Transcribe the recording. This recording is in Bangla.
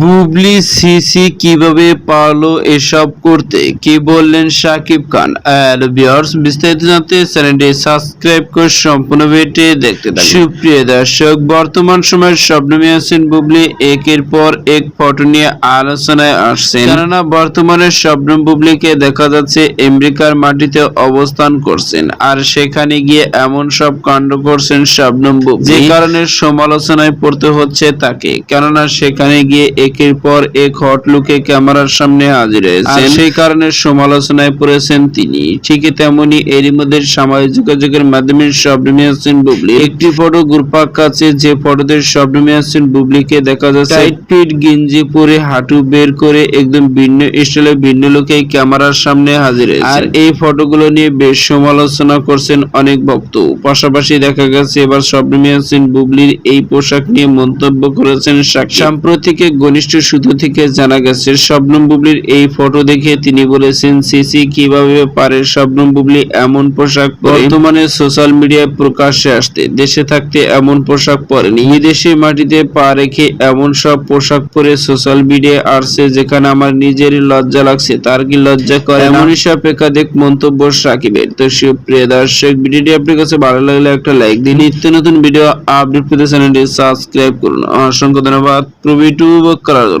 বুবলি, সিসি কীভাবে পারল এসব করতে? কি বললেন শাকিব খান? আর ভিউয়ার্স বিস্তারিত জানতে চ্যানেলটি সাবস্ক্রাইব করে সম্পূর্ণ ভিডিওটি দেখতে সুপ্রিয় দর্শক, বর্তমান সময়ে স্বপ্নমী আছেন বুবলি। একের পর এক ফটো নিয়ে আলোচনায় আসছেন। কেননা, বর্তমানে স্বপ্ন বুবলিকে দেখা যাচ্ছে আমেরিকার মাটিতে অবস্থান করছেন। আর সেখানে গিয়ে এমন সব কাণ্ড করছেন শবনম বুবলি। যে কারণে সমালোচনায় পড়তে হচ্ছে তাকে। কেননা, সেখানে গিয়ে একের পর এক হট লুকে ক্যামেরার সামনে হাজির হয়েছেন। সেই কারণে সমালোচনায় পড়েছেন তিনি। ঠিকই তেমনি এরই মধ্যে সামাজিক যোগাযোগের মাধ্যমে শবনম হাসান বুবলি। একটি ফটো গ্রুপাক কাছে যে ফটোতে শবনম হাসান বুবলিকে দেখা যাচ্ছে টাইট ফিট গেঞ্জি পরে হাঁটু বের করে একদম ভিন্ন স্টাইলে ভিন্ন লোকে ক্যামেরার সামনে হাজির আর এই ফটোগুলো নিয়ে বেশ সমালোচনা করছেন অনেক ভক্ত। পাশাপাশি দেখা গেছে এবার শবনম হাসান বুবলির এই পোশাক নিয়ে মন্তব্য করেছেন। সাম্প্রতিক ঘনিষ্ঠ সূত্র থেকে জানা গেছে, শবনম বুবলির এই ফটো দেখে তিনি বলেছেন, সিসি কীভাবে পারে শবনম বুবলি এমন পোশাক পরে। বর্তমানে সোশ্যাল মিডিয়ায় প্রকাশ্যে আসতে, দেশে থাকতে এমন পোশাক পরেনি। বিদেশে মাটিতে পা রেখে এমন সব পোশাক পরে সোশ্যাল মিডিয়ায় আসছে, যেখানে আমার নিজেরই লজ্জা লাগছে, তার কি লজ্জা করে এমনই সব একাধিক মন্তব্য সাকিবের। তো সুপ্রিয় দর্শক, ভিডিওটি আপনার কাছে ভালো লাগলে একটা লাইক দিন। নিত্য নতুন ভিডিও আপডেট পেতে চ্যানেলটি সাবস্ক্রাইব করুন। অসংখ্য ধন্যবাদ। প্রবি টু கொடுக்கிறார்கள்